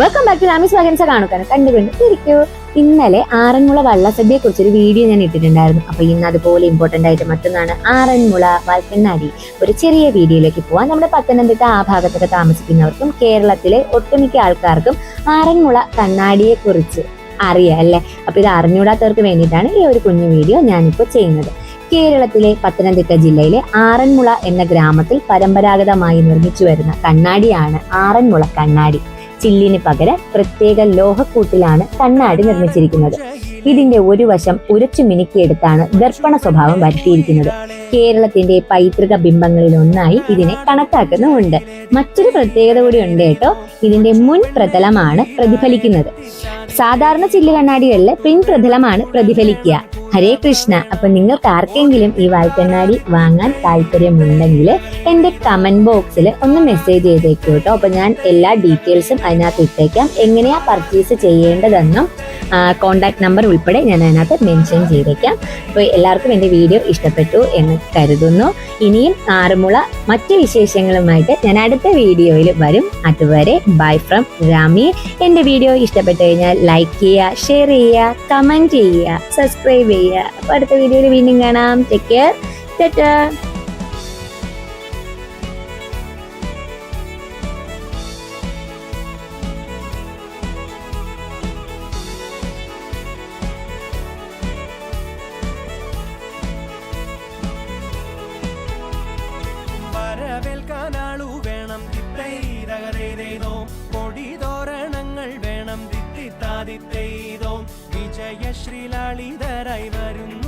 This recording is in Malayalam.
വെൽക്കം ബാക്ക് ടു ലാമിസ് വകൻസ കാണുക്കാൻ കണ്ടുകൊണ്ട് ഇരിക്കൂ. ഇന്നലെ ആറന്മുള വള്ളസദ്യയെ കുറിച്ചൊരു വീഡിയോ ഞാൻ ഇട്ടിട്ടുണ്ടായിരുന്നു. അപ്പൊ ഇന്ന് അതുപോലെ ഇമ്പോർട്ടന്റ് ആയിട്ട് മറ്റൊന്നാണ് ആറന്മുള വൽക്കണ്ണാടി. ഒരു ചെറിയ വീഡിയോയിലേക്ക് പോവാൻ നമ്മുടെ പത്തനംതിട്ട ആ ഭാഗത്തൊക്കെ താമസിക്കുന്നവർക്കും കേരളത്തിലെ ഒട്ടുമിക്ക ആൾക്കാർക്കും ആറന്മുള കണ്ണാടിയെ കുറിച്ച് അറിയാം അല്ലേ? അപ്പൊ ഇത് അറിഞ്ഞൂടാത്തവർക്ക് വേണ്ടിയിട്ടാണ് ഈ ഒരു കുഞ്ഞു വീഡിയോ ഞാനിപ്പോൾ ചെയ്യുന്നത്. കേരളത്തിലെ പത്തനംതിട്ട ജില്ലയിലെ ആറന്മുള എന്ന ഗ്രാമത്തിൽ പരമ്പരാഗതമായി നിർമ്മിച്ചു വരുന്ന കണ്ണാടിയാണ് ആറന്മുള കണ്ണാടി. ചില്ലിന് പകരം പ്രത്യേക ലോഹക്കൂട്ടിലാണ് കണ്ണാടി നിർമ്മിച്ചിരിക്കുന്നത്. ഇതിന്റെ ഒരു വശം ഉരച്ചു മിനുക്കിയെടുത്താണ് ദർപ്പണ സ്വഭാവം വരുത്തിയിരിക്കുന്നത്. കേരളത്തിന്റെ പൈതൃക ബിംബങ്ങളിൽ ഒന്നായി ഇതിനെ കണക്കാക്കുന്നുമുണ്ട് മറ്റൊരു പ്രത്യേകത കൂടി ഉണ്ട് കേട്ടോ. ഇതിന്റെ മുൻ പ്രതലമാണ് പ്രതിഫലിക്കുന്നത്. സാധാരണ ചില്ല് കണ്ണാടികളിൽ പിൻ പ്രതലമാണ് പ്രതിഫലിക്കുക. ഹരേ കൃഷ്ണ. അപ്പൊ നിങ്ങൾക്ക് ആർക്കെങ്കിലും ഈ വാൽക്കണ്ണാടി വാങ്ങാൻ താല്പര്യമുണ്ടെങ്കിൽ എന്റെ കമന്റ് ബോക്സിൽ ഒന്ന് മെസ്സേജ് ചെയ്തേക്കൂ കേട്ടോ. അപ്പൊ ഞാൻ എല്ലാ ഡീറ്റെയിൽസും അതിനകത്ത് ഇട്ടേക്കാം. എങ്ങനെയാ പർച്ചേസ് ചെയ്യേണ്ടതെന്നും കോണ്ടാക്ട് നമ്പർ ഉൾപ്പെടെ ഞാൻ അതിനകത്ത് മെൻഷൻ ചെയ്തേക്കാം. അപ്പോൾ എല്ലാവർക്കും എന്റെ വീഡിയോ ഇഷ്ടപ്പെട്ടു എന്ന് കരുതുന്നു. ഇനിയും ആറുമുള മറ്റ് വിശേഷങ്ങളുമായിട്ട് ഞാൻ അടുത്ത വീഡിയോയിൽ വരും. അതുവരെ ബൈ ഫ്രം രാമി. എന്റെ വീഡിയോ ഇഷ്ടപ്പെട്ടു കഴിഞ്ഞാൽ ലൈക്ക് ചെയ്യുക ഷെയർ ചെയ്യുക കമന്റ് ചെയ്യുക സബ്സ്ക്രൈബ് ചെയ്യുക. അപ്പോൾ അടുത്ത വീഡിയോയിൽ വീണ്ടും കാണാം. ടേക്ക് കെയർ ടാറ്റാ വരവേൽക്കാനാളു വേണം. തിത്തൈതകതേതോ കൊടിതോരണങ്ങൾ വേണം. വിജയശ്രീലാളിതരായി വരുന്നു.